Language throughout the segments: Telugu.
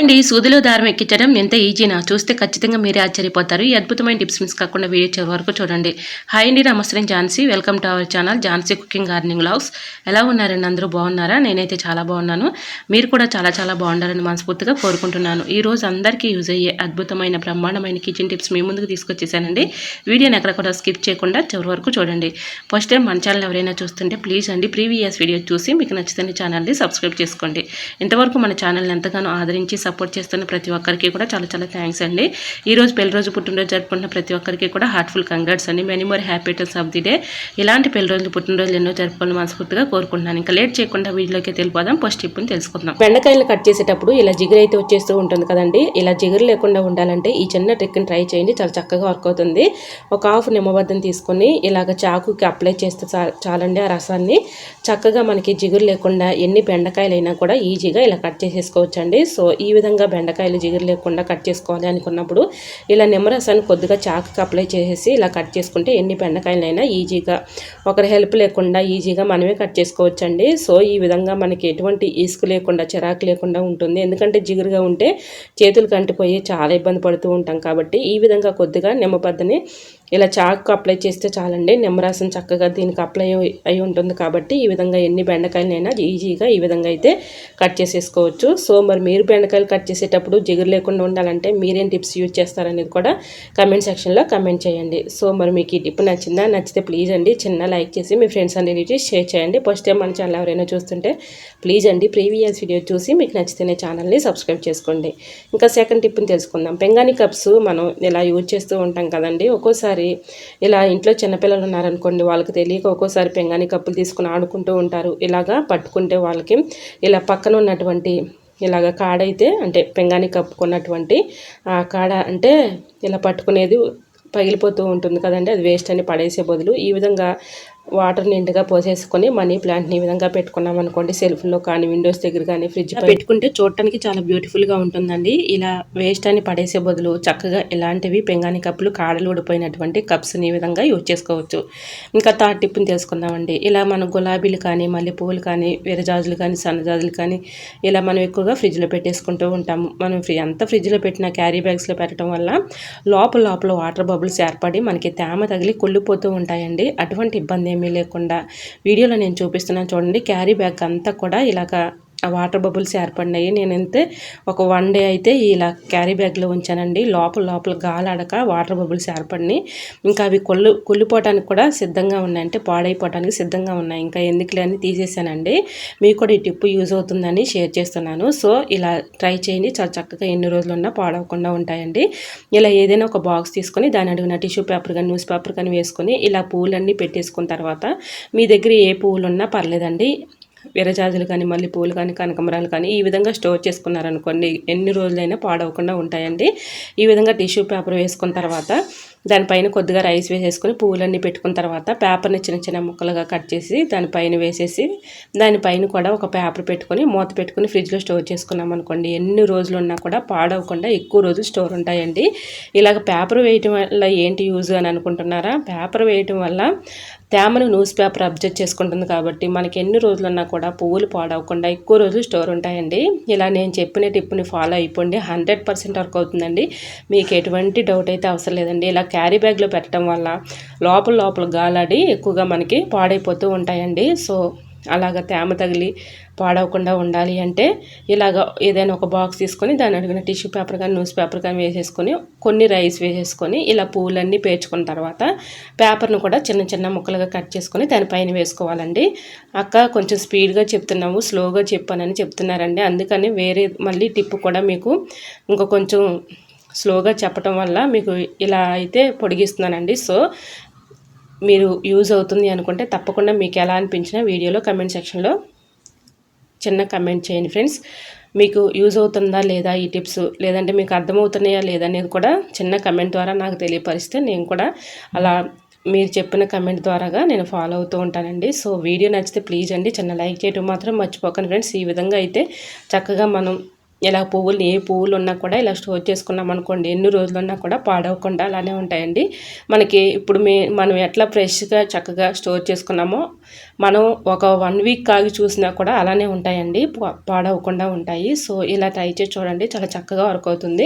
అండి సూదిలో దారం ఎక్కించడం ఎంత ఈజీనా? చూస్తే ఖచ్చితంగా మీరే ఆశ్చర్యపోతారు. ఈ అద్భుతమైన టిప్స్ మిస్ కాకుండా వీడియో చివరి వరకు చూడండి. హాయ్ అండి నమస్తే Jhansi. Welcome to our channel Jhansi cooking gardening vlogs ఎలా ఉన్నారండి? అందరూ బాగున్నారా? నేనైతే చాలా బాగున్నాను. మీరు కూడా చాలా చాలా బాగుండాలని మనస్ఫూర్తిగా కోరుకుంటున్నాను. ఈ రోజు అందరికీ యూజ్ అయ్యే అద్భుతమైన బ్రహ్మాండమైన కిచెన్ టిప్స్ మీ ముందుకు తీసుకొచ్చేసానండి. వీడియోని ఎక్కడ కూడా స్కిప్ చేయకుండా చివరి వరకు చూడండి. ఫస్ట్ టైం మన ఛానల్ ఎవరైనా చూస్తుంటే ప్లీజ్ అండి ప్రీవియస్ వీడియో చూసి మీకు నచ్చుతున్న ఛానల్ని సబ్స్క్రైబ్ చేసుకోండి. ఇంతవరకు మన ఛానల్ని ఎంతగానో ఆదరించి సపోర్ట్ చేస్తున్న ప్రతి ఒక్కరికి కూడా చాలా చాలా థ్యాంక్స్ అండి. ఈ రోజు పెళ్ళి రోజు పుట్టినరోజు జరుపుకుంటున్న ప్రతి ఒక్కరికి కూడా హార్ట్ఫుల్ కంగ్రాట్స్ అండి. Many more happy of the day ఇలాంటి పెళ్ళి రోజులు పుట్టినరోజులు ఎన్నో జరుపుకోవాలని మనస్ఫూర్తిగా కోరుకుంటున్నాను. ఇంకా లేట్ చేయకుండా వీడియోకి తెలిపోదాం ఫస్ట్ టిప్ని తెలుసుకుందాం. బెండకాయలు కట్ చేసేటప్పుడు ఇలా జిగురు అయితే వచ్చేస్తూ ఉంటుంది కదండి. ఇలా జిగురు లేకుండా ఉండాలంటే ఈ చిన్న ట్రిక్ని ట్రై చేయండి. చాలా చక్కగా వర్క్ అవుతుంది. ఒక హాఫ్ నిమ్మబద్దం తీసుకొని ఇలాగ చాకుకి అప్లై చేస్తే చా- చాలండి ఆ రసాన్ని. చక్కగా మనకి జిగురు లేకుండా ఎన్ని బెండకాయలు అయినా కూడా ఈజీగా ఇలా కట్ చేసేసుకోవచ్చండి. సో ఈ విధంగా బెండకాయలు జిగురు లేకుండా కట్ చేసుకోవాలి అనుకున్నప్పుడు ఇలా నిమ్మరసాన్ని కొద్దిగా చాకుకి అప్లై చేసేసి ఇలా కట్ చేసుకుంటే ఎన్ని బెండకాయలైనా ఈజీగా ఒకరి హెల్ప్ లేకుండా ఈజీగా మనమే కట్ చేసుకోవచ్చండి. సో ఈ విధంగా మనకి ఎటువంటి ఇసుక లేకుండా చిరాకు లేకుండా ఉంటుంది. ఎందుకంటే జిగురుగా ఉంటే చేతులు కంటిపోయి చాలా ఇబ్బంది పడుతూ ఉంటాం కాబట్టి ఈ విధంగా కొద్దిగా నిమ్మబద్దని ఇలా చాకు అప్లై చేస్తే చాలండి. నిమ్మరసం చక్కగా దీనికి అప్లై అయి- ఉంటుంది కాబట్టి ఈ విధంగా ఎన్ని బెండకాయలైనా ఈజీగా ఈ విధంగా అయితే కట్ చేసేసుకోవచ్చు. సో మరి మీరు బెండకాయలు కట్ చేసేటప్పుడు జిగురు లేకుండా ఉండాలంటే మీరేం టిప్స్ యూజ్ చేస్తారనేది కూడా కమెంట్ సెక్షన్లో కమెంట్ చేయండి. సో మరి మీకు ఈ టిప్ నచ్చిందా? నచ్చితే ప్లీజ్ అండి చిన్న లైక్ చేసి మీ ఫ్రెండ్స్ అనేది షేర్ చేయండి. ఫస్ట్ టైం మన ఛానల్ ఎవరైనా చూస్తుంటే ప్లీజ్ అండి ప్రీవియస్ వీడియో చూసి మీకు నచ్చితేనే ఛానల్ని సబ్స్క్రైబ్ చేసుకోండి. ఇంకా సెకండ్ టిప్ని తెలుసుకుందాం. పెంగాని కప్స్ మనం ఇలా యూజ్ చేస్తూ ఉంటాం కదండి. ఒక్కోసారి ఇలా ఇంట్లో చిన్నపిల్లలు ఉన్నారనుకోండి వాళ్ళకి తెలియక ఒక్కోసారి పెంగాని కప్పులు తీసుకుని ఆడుకుంటూ ఉంటారు. ఇలాగా పట్టుకుంటే వాళ్ళకి ఇలా పక్కన ఉన్నటువంటి ఇలాగ కాడ అయితే అంటే పెంగాని కప్పుకున్నటువంటి ఆ కాడ అంటే ఇలా పట్టుకునేది పగిలిపోతూ ఉంటుంది కదండి అది వేస్ట్ అని పడేసే బదులు. ఈ విధంగా వాటర్ నిండుగా పోసేసుకొని మనీ ప్లాంట్ని ఈ విధంగా పెట్టుకున్నాం అనుకోండి. సెల్ఫ్లో కానీ విండోస్ దగ్గర కానీ ఫ్రిడ్జ్ పెట్టుకుంటే చూడటానికి చాలా బ్యూటిఫుల్గా ఉంటుందండి. ఇలా వేస్ట్ అని పడేసే బదులు చక్కగా ఇలాంటివి పెంగాని కప్పులు కాడలు ఊడిపోయినటువంటి కప్స్ని ఈ విధంగా యూజ్ చేసుకోవచ్చు. ఇంకా థర్డ్ టిప్ని తెలుసుకుందామండి ఇలా మన గులాబీలు కానీ మల్లెపూలు కానీ వీరజాజులు కానీ సన్నజాజులు కానీ ఇలా మనం ఎక్కువగా ఫ్రిడ్జ్లో పెట్టేసుకుంటూ ఉంటాము. మనం ఫ్రీ అంతా ఫ్రిడ్జ్లో పెట్టిన క్యారీ బ్యాగ్స్లో పెట్టడం వల్ల లోపల లోపల వాటర్ బబుల్స్ ఏర్పడి మనకి తేమ తగిలి కుళ్ళిపోతూ ఉంటాయండి. అటువంటి ఇబ్బంది ఏమీ లేకుండా వీడియోలో నేను చూపిస్తున్నాను. చూడండి క్యారీ బ్యాగ్ అంతా కూడా ఇలాగ వాటర్ బబుల్స్ ఏర్పడినాయి. నేనైతే ఒక వన్ డే అయితే ఇలా క్యారీ బ్యాగ్లో ఉంచానండి. లోపల లోపల గాలాడక వాటర్ బబుల్స్ ఏర్పడినాయి. ఇంకా అవి కొల్లు కుళ్ళిపోవటానికి కూడా సిద్ధంగా ఉన్నాయి. అంటే పాడైపోవటానికి సిద్ధంగా ఉన్నాయి. ఇంకా ఎందుకులే అని తీసేసానండి. మీకు కూడా ఈ టిప్ యూజ్ అవుతుందని షేర్ చేస్తున్నాను. సో ఇలా ట్రై చేయండి. చాలా చక్కగా ఎన్ని రోజులు ఉన్నా పాడవకుండా ఉంటాయండి. ఇలా ఏదైనా ఒక బాక్స్ తీసుకొని దాని అడిగిన టిష్యూ పేపర్ కానీ న్యూస్ పేపర్ కానీ వేసుకొని ఇలా పువ్వులన్నీ పెట్టేసుకున్న తర్వాత మీ దగ్గర ఏ పువ్వులు ఉన్నా పర్లేదండి. విరజాజులు కానీ మళ్ళీ పూలు కానీ కనకమరాలు కానీ ఈ విధంగా స్టోర్ చేసుకున్నారనుకోండి. ఎన్ని రోజులైనా పాడవకుండా ఉంటాయండి. ఈ విధంగా టిష్యూ పేపర్ వేసుకున్న తర్వాత దానిపైన కొద్దిగా రైస్ వేసేసుకొని పూలన్నీ పెట్టుకున్న తర్వాత పేపర్ని చిన్న చిన్న ముక్కలుగా కట్ చేసి దానిపైన వేసేసి దానిపైన కూడా ఒక పేపర్ పెట్టుకొని మూత పెట్టుకుని ఫ్రిడ్జ్లో స్టోర్ చేసుకున్నాం అనుకోండి ఎన్ని రోజులు ఉన్నా కూడా పాడవకుండా ఎక్కువ రోజులు స్టోర్ ఉంటాయండి. ఇలాగ పేపర్ వేయటం వల్ల ఏంటి యూజ్ అని అనుకుంటున్నారా? పేపర్ వేయటం వల్ల తేమను న్యూస్ పేపర్ అబ్జర్వ్ చేసుకుంటుంది కాబట్టి మనకి ఎన్ని రోజులన్నా కూడా పువ్వులు పాడవకుండా ఎక్కువ రోజులు స్టోర్ ఉంటాయండి. ఇలా నేను చెప్పిన టిప్ని ఫాలో అయిపోండి. హండ్రెడ్ పర్సెంట్ వర్క్ అవుతుందండి. మీకు ఎటువంటి డౌట్ అయితే అవసరం లేదండి. ఇలా క్యారీ బ్యాగ్లో పెట్టడం వల్ల లోపల లోపల గాలాడి ఎక్కువగా మనకి పాడైపోతూ ఉంటాయండి. సో అలాగ తేమ తగిలి పాడవకుండా ఉండాలి అంటే ఇలాగ ఏదైనా ఒక బాక్స్ తీసుకొని దాని అడిగిన టిష్యూ పేపర్ కానీ న్యూస్ పేపర్ కానీ వేసేసుకొని కొన్ని రైస్ వేసేసుకొని ఇలా పువ్వులన్నీ పేర్చుకున్న తర్వాత పేపర్ను కూడా చిన్న చిన్న ముక్కలుగా కట్ చేసుకొని దానిపైన వేసుకోవాలండి. అక్క కొంచెం స్పీడ్గా చెప్తున్నాము స్లోగా చెప్పానని చెప్తున్నారండి. అందుకని వేరే మళ్ళీ టిప్ కూడా మీకు ఇంకా కొంచెం స్లోగా చెప్పటం వల్ల మీకు ఇలా అయితే పొడిగిస్తున్నానండి. సో మీరు యూజ్ అవుతుంది అనుకుంటే తప్పకుండా మీకు ఎలా అనిపించినా వీడియోలో కమెంట్ సెక్షన్లో చిన్న కమెంట్ చేయండి ఫ్రెండ్స్ మీకు యూజ్ అవుతుందా లేదా ఈ టిప్స్ లేదంటే మీకు అర్థమవుతున్నాయా లేదా అనేది కూడా చిన్న కమెంట్ ద్వారా నాకు తెలియపరిస్తే నేను కూడా అలా మీరు చెప్పిన కమెంట్ ద్వారాగా నేను ఫాలో అవుతూ ఉంటానండి. సో వీడియో నచ్చితే ప్లీజ్ అండి చిన్న లైక్ చేయడం మాత్రం మర్చిపోకండి ఫ్రెండ్స్ ఈ విధంగా అయితే చక్కగా మనం ఇలా పువ్వులు ఏ పువ్వులు ఉన్నా కూడా ఇలా స్టోర్ చేసుకున్నాం అనుకోండి ఎన్ని రోజులు ఉన్నా కూడా పాడవకుండా అలానే ఉంటాయండి. మనకి ఇప్పుడు మే మనం ఎట్లా ఫ్రెష్గా చక్కగా స్టోర్ చేసుకున్నామో మనం ఒక వన్ వీక్ కాగి చూసినా కూడా అలానే ఉంటాయండి పా- పాడవకుండా ఉంటాయి. సో ఇలా ట్రై చేసి చూడండి. చాలా చక్కగా వర్క్ అవుతుంది.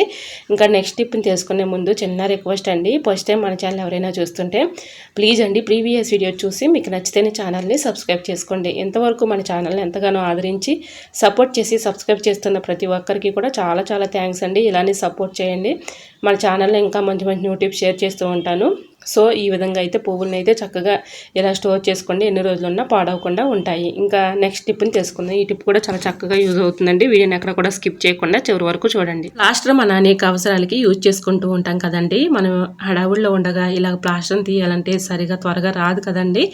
ఇంకా నెక్స్ట్ టిప్ని తెలుసుకునే ముందు చిన్న రిక్వెస్ట్ అండి. ఫస్ట్ టైం మన ఛానల్ ఎవరైనా చూస్తుంటే ప్లీజ్ అండి ప్రీవియస్ వీడియో చూసి మీకు నచ్చితేనే ఛానల్ని సబ్స్క్రైబ్ చేసుకోండి. ఎంతవరకు మన ఛానల్ని ఎంతగానో ఆదరించి సపోర్ట్ చేసి సబ్స్క్రైబ్ చేస్తున్న ప్రతి ఒక్కరికి కూడా చాలా చాలా థ్యాంక్స్ అండి. ఇలానే సపోర్ట్ చేయండి. మన ఛానల్లో ఇంకా మంచి మంచి న్యూ టిప్స్ షేర్ చేస్తూ ఉంటాను. సో ఈ విధంగా అయితే పువ్వులను అయితే చక్కగా ఇలా స్టోర్ చేసుకోండి ఎన్ని రోజులు ఉన్నా పాడవకుండా ఉంటాయి. ఇంకా నెక్స్ట్ టిప్ని తెలుసుకుందాం. ఈ టిప్ కూడా చాలా చక్కగా యూజ్ అవుతుందండి. వీడియోని ఎక్కడ కూడా స్కిప్ చేయకుండా చివరి వరకు చూడండి. ప్లాస్టర్ మన అనేక అవసరాలకి యూజ్ చేసుకుంటూ ఉంటాం కదండి. మనం హడావుల్లో ఉండగా ఇలా ప్లాస్టర్ని తీయాలంటే సరిగా త్వరగా రాదు కదండి.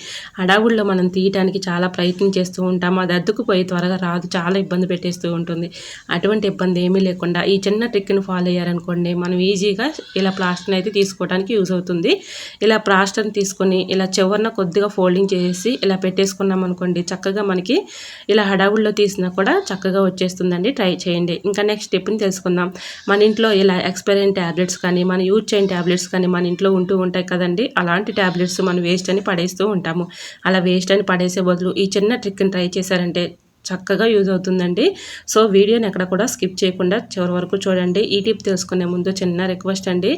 హడావుల్లో మనం తీయటానికి చాలా ప్రయత్నం చేస్తూ ఉంటాం. అది అద్దుకుపోయి త్వరగా రాదు. చాలా ఇబ్బంది పెట్టేస్తూ ఉంటుంది. అటువంటి ఇబ్బంది ఏమీ లేకుండా ఈ చిన్న ట్రిక్ని ఫాలో అయ్యారనుకోండి మనం ఈజీగా ఇలా ప్లాస్టర్ని అయితే తీసుకోవడానికి యూజ్ అవుతుంది. ఇలా ప్లాస్టర్ని తీసుకొని ఇలా చివరన కొద్దిగా ఫోల్డింగ్ చేసి ఇలా పెట్టేసుకున్నాం అనుకోండి చక్కగా మనకి ఇలా హడావుల్లో తీసినా కూడా చక్కగా వచ్చేస్తుందండి. ట్రై చేయండి. ఇంకా నెక్స్ట్ స్టెప్ని తెలుసుకుందాం. మన ఇంట్లో ఇలా ఎక్స్పైరైన ట్యాబ్లెట్స్ కానీ మన యూజ్ చేయని ట్యాబ్లెట్స్ కానీ మన ఇంట్లో ఉంటూ ఉంటాయి కదండి. అలాంటి ట్యాబ్లెట్స్ మనం వేస్ట్ అని పడేస్తూ ఉంటాము. అలా వేస్ట్ అని పడేసే బదులు ఈ చిన్న ట్రిక్ని ట్రై చేశారంటే చక్కగా యూజ్ అవుతుందండి. సో వీడియోని ఎక్కడ కూడా స్కిప్ చేయకుండా చివరి వరకు చూడండి. ఈ టిప్ తెలుసుకునే ముందు చిన్న రిక్వెస్ట్ అండి.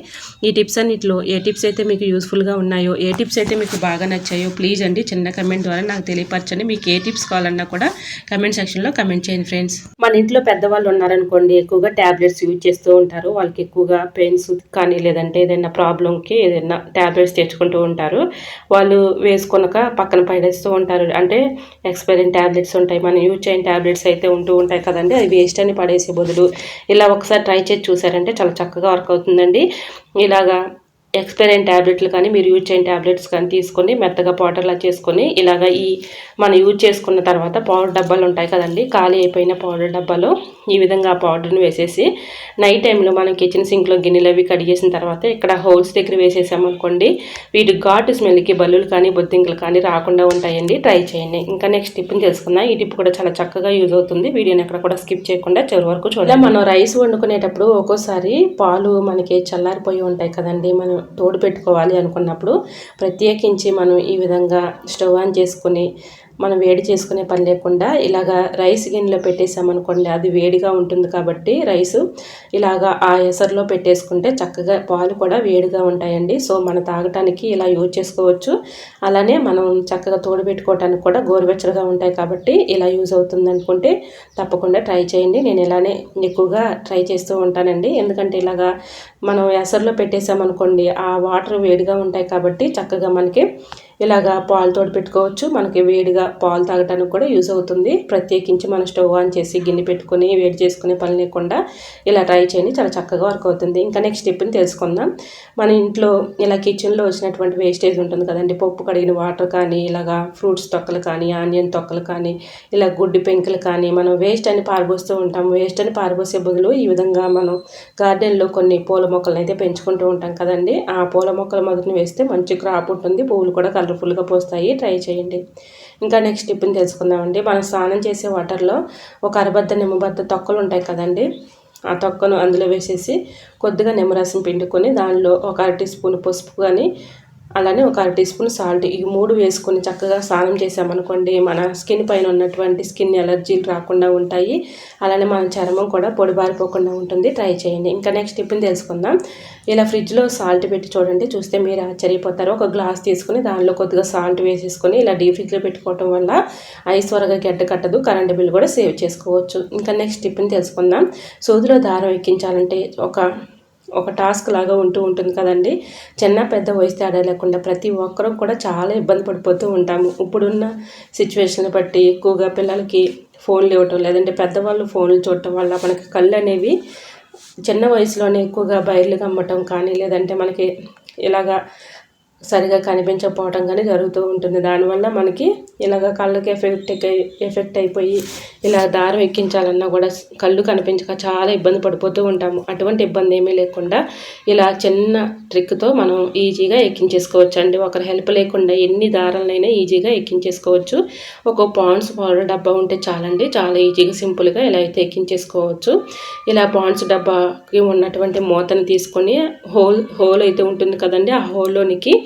ఈ టిప్స్ అన్నిట్లో ఏ టిప్స్ అయితే మీకు యూస్ఫుల్గా ఉన్నాయో ఏ టిప్స్ అయితే మీకు బాగా నచ్చాయో ప్లీజ్ అండి చిన్న కమెంట్ ద్వారా నాకు తెలియపరచండి. మీకు ఏ టిప్స్ కావాలన్నా కూడా కమెంట్ సెక్షన్లో కమెంట్ చేయండి ఫ్రెండ్స్. మన ఇంట్లో పెద్దవాళ్ళు ఉన్నారనుకోండి ఎక్కువగా ట్యాబ్లెట్స్ యూజ్ చేస్తూ ఉంటారు. వాళ్ళకి ఎక్కువగా పెయిన్స్ కానీ లేదంటే ఏదైనా ప్రాబ్లంకి ఏదైనా ట్యాబ్లెట్స్ తెచ్చుకుంటూ ఉంటారు. వాళ్ళు వేసుకునక పక్కన పడేస్తూ ఉంటారు. అంటే ఎక్స్పైరింగ్ ట్యాబ్లెట్స్ ఉంటాయి. మన యూజ్ చేయని ట్యాబ్లెట్స్ అయితే ఉంటూ ఉంటాయి కదండి. అవి వేస్ట్ అని పడేసే బదులు ఇలా ఒకసారి ట్రై చేసి చూసారంటే చాలా చక్కగా వర్క్ అవుతుందండి. ఇలాగా ఎక్స్పైరీ అయిన ట్యాబ్లెట్లు కానీ మీరు యూజ్ చేయని ట్యాబ్లెట్స్ కానీ తీసుకొని మెత్తగా పౌడర్లా చేసుకొని ఇలాగ ఈ మనం యూజ్ చేసుకున్న తర్వాత పౌడర్ డబ్బాలు ఉంటాయి కదండి ఖాళీ అయిపోయిన పౌడర్ డబ్బాలో ఈ విధంగా ఆ పౌడర్ని వేసేసి నైట్ టైంలో మనం కిచెన్ సింక్లో గిన్నెలు అవి కడిగేసిన తర్వాత ఇక్కడ హోల్స్ దగ్గర వేసేసామనుకోండి వీటి ఘాటు స్మెల్కి బల్లులు కానీ బొద్దింకలు కానీ రాకుండా ఉంటాయండి. ట్రై చేయండి. ఇంకా నెక్స్ట్ టిప్ని తెలుసుకుందాం. ఈ టిప్ కూడా చాలా చక్కగా యూజ్ అవుతుంది. వీడియోని ఎక్కడ కూడా స్కిప్ చేయకుండా చివరి వరకు చూడాలి మనం రైస్ వండుకునేటప్పుడు ఒక్కోసారి పాలు మనకి చల్లారిపోయి ఉంటాయి కదండి. మనం తోడు పెట్టుకోవాలి అనుకున్నప్పుడు ప్రత్యేకించి మనం ఈ విధంగా స్టవ్ ఆన్ చేసుకొని మనం వేడి చేసుకునే పని లేకుండా ఇలాగా రైస్ గిన్నెలో పెట్టేసామనుకోండి అది వేడిగా ఉంటుంది కాబట్టి రైస్ ఇలాగా ఆ ఎసర్లో పెట్టేసుకుంటే చక్కగా పాలు కూడా వేడిగా ఉంటాయండి. సో మన తాగటానికి ఇలా యూజ్ చేసుకోవచ్చు. అలానే మనం చక్కగా తోడు పెట్టుకోవటానికి కూడా గోరువెచ్చగా ఉంటాయి కాబట్టి ఇలా యూజ్ అవుతుంది అనుకుంటే తప్పకుండా ట్రై చేయండి. నేను ఇలానే ఎక్కువగా ట్రై చేస్తూ ఉంటానండి. ఎందుకంటే ఇలాగా మనం ఎసరులో పెట్టేసామనుకోండి ఆ వాటర్ వేడిగా ఉంటాయి కాబట్టి చక్కగా మనకి ఇలాగా పాలు తోడు పెట్టుకోవచ్చు. మనకి వేడిగా పాలు తాగటానికి కూడా యూజ్ అవుతుంది. ప్రత్యేకించి మనం స్టవ్ ఆన్ చేసి గిన్నె పెట్టుకొని వేడి చేసుకునే పని లేకుండా ఇలా ట్రై చేయండి. చాలా చక్కగా వర్క్ అవుతుంది. ఇంకా నెక్స్ట్ స్టెప్ని తెలుసుకుందాం. మన ఇంట్లో ఇలా కిచెన్లో వచ్చినటువంటి వేస్టేజ్ ఉంటుంది కదండి. పప్పు కడిగిన వాటర్ కానీ ఇలాగా ఫ్రూట్స్ తొక్కలు కానీ ఆనియన్ తొక్కలు కానీ ఇలా గుడ్డి పెంకులు కానీ మనం వేస్ట్ అని పారబోస్తూ ఉంటాం. వేస్ట్ అని పారబోసే బదులు ఈ విధంగా మనం గార్డెన్లో కొన్ని పూల మొక్కలను అయితే పెంచుకుంటూ ఉంటాం కదండి. ఆ పూల మొక్కల మొదటిని వేస్తే మంచి క్రాప్ ఉంటుంది. పువ్వులు కూడా కలర్ఫుల్గా పోస్తాయి. ట్రై చేయండి. ఇంకా నెక్స్ట్ టిప్ని తెలుసుకుందామండి. మనం స్నానం చేసే వాటర్లో ఒక అరబద్ద నిమ్మబద్ద తొక్కలు ఉంటాయి కదండి. ఆ తొక్కను అందులో వేసేసి కొద్దిగా నిమ్మరసం పిండుకొని దానిలో ఒక అర టీ స్పూన్ పసుపు కానీ అలానే ఒక అర టీ స్పూన్ సాల్ట్ ఈ మూడు వేసుకొని చక్కగా స్నానం చేసామనుకోండి మన స్కిన్ పైన ఉన్నటువంటి స్కిన్ ఎలర్జీలు రాకుండా ఉంటాయి. అలానే మన చర్మం కూడా పొడిబారిపోకుండా ఉంటుంది. ట్రై చేయండి. ఇంకా నెక్స్ట్ టిప్ని తెలుసుకుందాం. ఇలా ఫ్రిడ్జ్లో సాల్ట్ పెట్టి చూడండి. చూస్తే మీరు ఆశ్చర్యపోతారు. ఒక గ్లాస్ తీసుకుని దానిలో కొద్దిగా సాల్ట్ వేసేసుకొని ఇలా డీప్ ఫ్రిడ్జ్లో పెట్టుకోవటం వల్ల ఐస్ త్వరగా గడ్డ కట్టదు. కరెంట్ బిల్ కూడా సేవ్ చేసుకోవచ్చు. ఇంకా నెక్స్ట్ టిప్ని తెలుసుకుందాం. సూదిలో దారం ఎక్కించాలంటే ఒక ఒక టాస్క్ లాగా ఉంటూ ఉంటుంది కదండి. చిన్న పెద్ద వయసు తేడా లేకుండా ప్రతి ఒక్కరూ కూడా చాలా ఇబ్బంది పడిపోతూ ఉంటాము. ఇప్పుడున్న సిచ్యువేషన్ బట్టి ఎక్కువగా పిల్లలకి ఫోన్లు ఇవ్వటం లేదంటే పెద్దవాళ్ళు ఫోన్లు చూడటం వల్ల మనకి కళ్ళు అనేవి చిన్న వయసులోనే ఎక్కువగా బయర్లు కమ్మటం కానీ లేదంటే మనకి ఇలాగా సరిగా కనిపించకపోవటం కానీ జరుగుతూ ఉంటుంది. దానివల్ల మనకి ఇలాగ కళ్ళకి ఎఫెక్ట్ ఎఫెక్ట్ అయిపోయి ఇలా దారం ఎక్కించాలన్నా కూడా కళ్ళు కనిపించక చాలా ఇబ్బంది పడిపోతూ ఉంటాము. అటువంటి ఇబ్బంది ఏమీ లేకుండా ఇలా చిన్న ట్రిక్తో మనం ఈజీగా ఎక్కించేసుకోవచ్చు. అండి ఒకరి హెల్ప్ లేకుండా ఎన్ని దారాలైనా ఈజీగా ఎక్కించేసుకోవచ్చు. ఒక పాండ్స్ పౌడర్ డబ్బా ఉంటే చాలండి. చాలా ఈజీగా సింపుల్గా ఇలా అయితే ఎక్కించేసుకోవచ్చు. ఇలా పాండ్స్ డబ్బాకి ఉన్నటువంటి మూతను తీసుకొని హోల్ హోల్ అయితే ఉంటుంది కదండి. ఆ హోల్లోనికి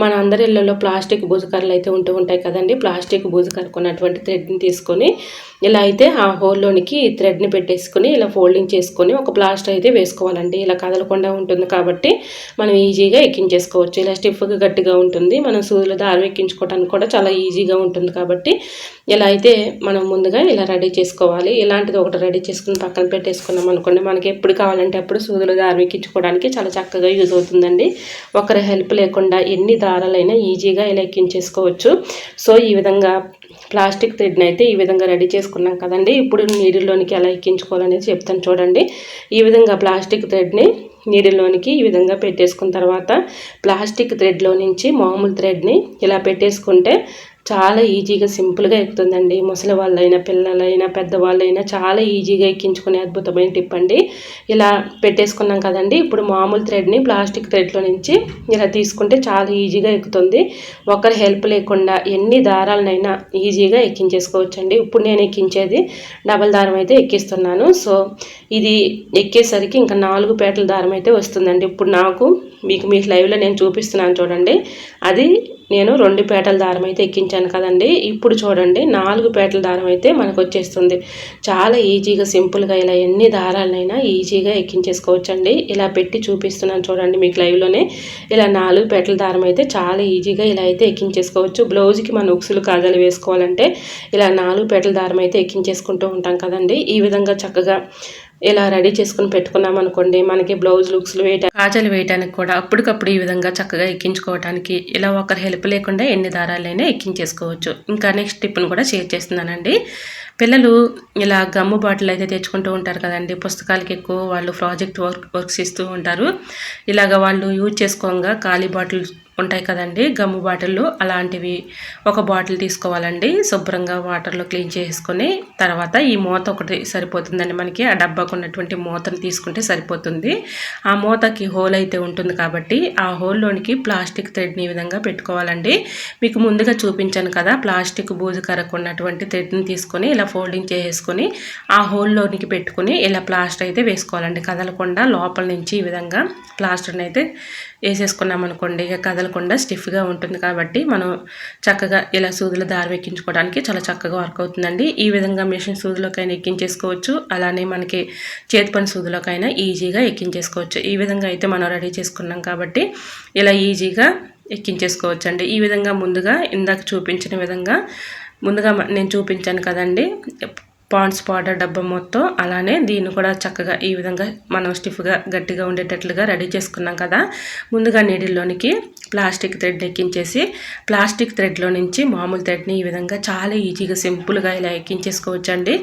మన అందరి ఇళ్ళలో ప్లాస్టిక్ భుజకర్రలు అయితే ఉంటూ ఉంటాయి కదండి. ప్లాస్టిక్ భుజకర్ర కొన్నటువంటి థ్రెడ్ని తీసుకొని ఇలా అయితే ఆ హోల్లోనికి థ్రెడ్ని పెట్టేసుకొని ఇలా ఫోల్డింగ్ చేసుకొని ఒక ప్లాస్టర్ అయితే వేసుకోవాలండి. ఇలా కదలకుండా ఉంటుంది కాబట్టి మనం ఈజీగా ఎక్కించేసుకోవచ్చు. ఇలా స్టిఫ్గా గట్టిగా ఉంటుంది. మనం సూదులు దారం ఎక్కించుకోవడానికి కూడా చాలా ఈజీగా ఉంటుంది కాబట్టి ఇలా అయితే మనం ముందుగా ఇలా రెడీ చేసుకోవాలి. ఇలాంటిది ఒకటి రెడీ చేసుకుని పక్కన పెట్టేసుకున్నాం అనుకోండి మనకి ఎప్పుడు కావాలంటే అప్పుడు సూదులు దారం ఎక్కించుకోవడానికి చాలా చక్కగా యూజ్ అవుతుందండి. ఒకరి హెల్ప్ లేకుండా ఎన్ని దారాలైనా ఈజీగా ఇలా ఎక్కించేసుకోవచ్చు సో ఈ విధంగా ప్లాస్టిక్ థ్రెడ్ని అయితే ఈ విధంగా రెడీ చేసుకున్నాం కదండి. ఇప్పుడు నీడిల్లోనికి ఎలా ఎక్కించుకోవాలనేది చెప్తాను చూడండి. ఈ విధంగా ప్లాస్టిక్ థ్రెడ్ని నీడిల్లోనికి ఈ విధంగా పెట్టేసుకున్న తర్వాత ప్లాస్టిక్ థ్రెడ్లో నుంచి మామూలు థ్రెడ్ని ఇలా పెట్టేసుకుంటే చాలా ఈజీగా సింపుల్గా ఎక్కుతుందండి. ముసలి వాళ్ళైనా పిల్లలైనా పెద్దవాళ్ళైనా చాలా ఈజీగా ఎక్కించుకునే అద్భుతమైన టిప్ అండి. ఇలా పెట్టేసుకున్నాం కదండి. ఇప్పుడు మామూలు థ్రెడ్ని ప్లాస్టిక్ థ్రెడ్లో నుంచి ఇలా తీసుకుంటే చాలా ఈజీగా ఎక్కుతుంది. ఒకరి హెల్ప్ లేకుండా ఎన్ని దారాలనైనా ఈజీగా ఎక్కించేసుకోవచ్చండి. ఇప్పుడు నేను ఎక్కించేది డబల్ దారం అయితే ఎక్కిస్తున్నాను. సో ఇది ఎక్కేసరికి ఇంకా నాలుగు పేటల దారం అయితే వస్తుందండి. ఇప్పుడు నాకు మీకు మీకు లైవ్లో నేను చూపిస్తున్నాను చూడండి. అది నేను రెండు పేటల దారం అయితే ఎక్కించాను కదండి. ఇప్పుడు చూడండి నాలుగు పేటల దారం అయితే మనకు వచ్చేస్తుంది. చాలా ఈజీగా సింపుల్గా ఇలా ఎన్ని దారాలనైనా ఈజీగా ఎక్కించేసుకోవచ్చండి. ఇలా పెట్టి చూపిస్తున్నాను చూడండి మీకు లైవ్లోనే ఇలా నాలుగు పేటల దారం అయితే చాలా ఈజీగా ఇలా అయితే ఎక్కించేసుకోవచ్చు. బ్లౌజ్కి మన ఉక్సులు కాజాలు వేసుకోవాలంటే ఇలా నాలుగు పేటల దారం అయితే ఎక్కించేసుకుంటూ ఉంటాం కదండి. ఈ విధంగా చక్కగా ఇలా రెడీ చేసుకుని పెట్టుకున్నాం అనుకోండి మనకి బ్లౌజ్ లుక్స్లు వేయటం కాజలు వేయడానికి కూడా అప్పటికప్పుడు ఈ విధంగా చక్కగా ఎక్కించుకోవడానికి ఇలా ఒకరి హెల్ప్ లేకుండా ఎన్ని దారాలైనా ఎక్కించేసుకోవచ్చు. ఇంకా నెక్స్ట్ టిప్ను కూడా షేర్ చేస్తున్నానండి. పిల్లలు ఇలా గమ్ము బాటిల్ అయితే తెచ్చుకుంటూ ఉంటారు కదండి. పుస్తకాలకి ఎక్కువ వాళ్ళు ప్రాజెక్ట్ వర్క్ వర్క్స్ ఇస్తూ ఉంటారు. ఇలాగ వాళ్ళు యూజ్ చేసుకోగా ఖాళీ బాటిల్ ఉంటాయి కదండి. గమ్ము బాటిళ్ళు అలాంటివి ఒక బాటిల్ తీసుకోవాలండి. శుభ్రంగా వాటర్లో క్లీన్ చేసుకొని తర్వాత ఈ మూత ఒకటి సరిపోతుందండి మనకి. ఆ డబ్బాకు ఉన్నటువంటి మూతను తీసుకుంటే సరిపోతుంది. ఆ మూతకి హోల్ అయితే ఉంటుంది కాబట్టి ఆ హోల్లోనికి ప్లాస్టిక్ థ్రెడ్ని ఈ విధంగా పెట్టుకోవాలండి. మీకు ముందుగా చూపించాను కదా ప్లాస్టిక్ బూజు కరకు ఉన్నటువంటి థ్రెడ్ని తీసుకొని ఇలా ఫోల్డింగ్ చేసేసుకొని ఆ హోల్లోనికి పెట్టుకుని ఇలా ప్లాస్టర్ అయితే వేసుకోవాలండి. కదలకుండా లోపల నుంచి ఈ విధంగా ప్లాస్టర్ని అయితే వేసేసుకున్నాం అనుకోండి. ఇక కదలకుండా స్టిఫ్గా ఉంటుంది కాబట్టి మనం చక్కగా ఇలా సూదులు దారి ఎక్కించుకోవడానికి చాలా చక్కగా వర్క్ అవుతుందండి. ఈ విధంగా మిషన్ సూదులోకైనా ఎక్కించేసుకోవచ్చు. అలానే మనకి చేతి పని సూదులోకైనా ఈజీగా ఎక్కించేసుకోవచ్చు. ఈ విధంగా అయితే మనం రెడీ చేసుకున్నాం కాబట్టి ఇలా ఈజీగా ఎక్కించేసుకోవచ్చు అండి ఈ విధంగా ముందుగా ఇందాక చూపించిన విధంగా ముందుగా నేను చూపించాను కదండి. పాండ్స్ పౌడర్ డబ్బా మొత్తం అలానే దీన్ని కూడా చక్కగా ఈ విధంగా మనం స్టిఫ్గా గట్టిగా ఉండేటట్లుగా రెడీ చేసుకున్నాం కదా. ముందుగా నీడిల్లోనికి ప్లాస్టిక్ థ్రెడ్ ఎక్కించేసి ప్లాస్టిక్ థ్రెడ్లో నుంచి మామూలు థ్రెడ్ని ఈ విధంగా చాలా ఈజీగా సింపుల్గా ఇలా ఎక్కించేసుకోవచ్చండి.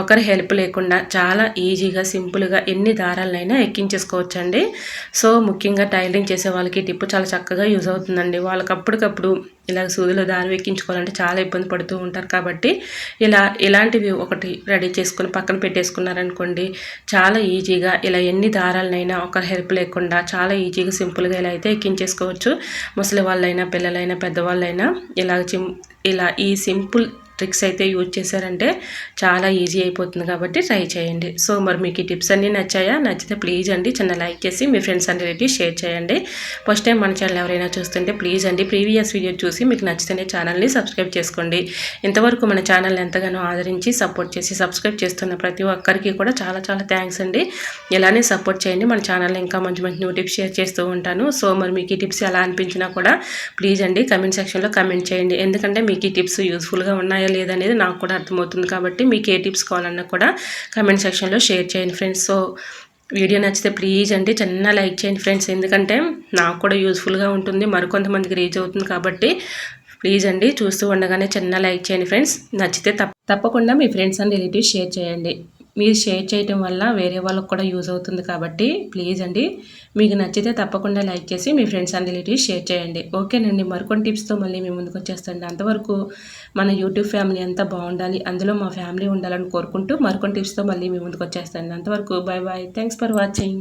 ఒకరి హెల్ప్ లేకుండా చాలా ఈజీగా సింపుల్గా ఎన్ని దారాలనైనా ఎక్కించేసుకోవచ్చండి. సో ముఖ్యంగా టైలరింగ్ చేసే వాళ్ళకి టిప్పు చాలా చక్కగా యూజ్ అవుతుందండి. వాళ్ళకి అప్పటికప్పుడు ఇలా సూదిలో దారి ఎక్కించుకోవాలంటే చాలా ఇబ్బంది పడుతూ ఉంటారు కాబట్టి ఇలా ఇలాంటివి ఒకటి రెడీ చేసుకుని పక్కన పెట్టేసుకున్నారనుకోండి చాలా ఈజీగా ఇలా ఎన్ని దారాలనైనా ఒకరి హెల్ప్ లేకుండా చాలా ఈజీగా సింపుల్గా ఇలా అయితే ఎక్కించేసుకోవచ్చు. ముసలి వాళ్ళైనా పిల్లలైనా పెద్దవాళ్ళైనా ఇలా చిం ఇలా ఈ సింపుల్ ట్రిక్స్ అయితే యూజ్ చేశారంటే చాలా ఈజీ అయిపోతుంది కాబట్టి ట్రై చేయండి. సో మరి మీకు ఈ టిప్స్ అన్నీ నచ్చాయా? నచ్చితే ప్లీజ్ అండి చిన్న లైక్ చేసి మీ ఫ్రెండ్స్ అండ్ రిలేటివ్స్ షేర్ చేయండి. ఫస్ట్ టైం మన ఛానల్ ఎవరైనా చూస్తుంటే ప్లీజ్ అండి ప్రీవియస్ వీడియో చూసి మీకు నచ్చితేనే ఛానల్ని సబ్స్క్రైబ్ చేసుకోండి. ఇంతవరకు మన ఛానల్ ఎంతగానో ఆదరించి సపోర్ట్ చేసి సబ్స్క్రైబ్ చేస్తున్న ప్రతి ఒక్కరికి కూడా చాలా చాలా థ్యాంక్స్ అండి. ఇలానే సపోర్ట్ చేయండి. మన ఛానల్ ఇంకా మంచి మంచి న్యూ టిప్స్ షేర్ చేస్తూ ఉంటాను. సో మరి మీకు ఈ టిప్స్ ఎలా అనిపించినా కూడా ప్లీజ్ అండి కమెంట్ సెక్షన్లో కమెంట్ చేయండి. ఎందుకంటే మీకు ఈ టిప్స్ యూస్ఫుల్గా ఉన్నాయి ఉన్నాయా లేదనేది నాకు కూడా అర్థమవుతుంది కాబట్టి మీకు ఏ టిప్స్ కావాలన్నా కూడా కమెంట్ సెక్షన్లో షేర్ చేయండి ఫ్రెండ్స్ సో వీడియో నచ్చితే ప్లీజ్ అండి చిన్న లైక్ చేయండి ఫ్రెండ్స్ ఎందుకంటే నాకు కూడా యూస్ఫుల్గా ఉంటుంది మరికొంతమందికి రీచ్ అవుతుంది కాబట్టి ప్లీజ్ అండి చూస్తూ ఉండగానే చిన్న లైక్ చేయండి ఫ్రెండ్స్ నచ్చితే తప్పకుండా మీ ఫ్రెండ్స్ అండ్ రిలేటివ్స్ షేర్ చేయండి. మీరు షేర్ చేయటం వల్ల వేరే వాళ్ళకి కూడా యూజ్ అవుతుంది కాబట్టి ప్లీజ్ అండి. మీకు నచ్చితే తప్పకుండా లైక్ చేసి మీ ఫ్రెండ్స్ అండ్ రిలేటివ్స్ షేర్ చేయండి. ఓకేనండి. మరికొన్ని టిప్స్తో మళ్ళీ మేము ముందుకు వచ్చేస్తాండి అంతవరకు మన యూట్యూబ్ ఫ్యామిలీ అంతా బాగుండాలి. అందులో మా ఫ్యామిలీ ఉండాలని కోరుకుంటూ మరికొన్ని టిప్స్తో మళ్ళీ మీ ముందుకు వచ్చేస్తాండి అంతవరకు bye bye thanks for watching.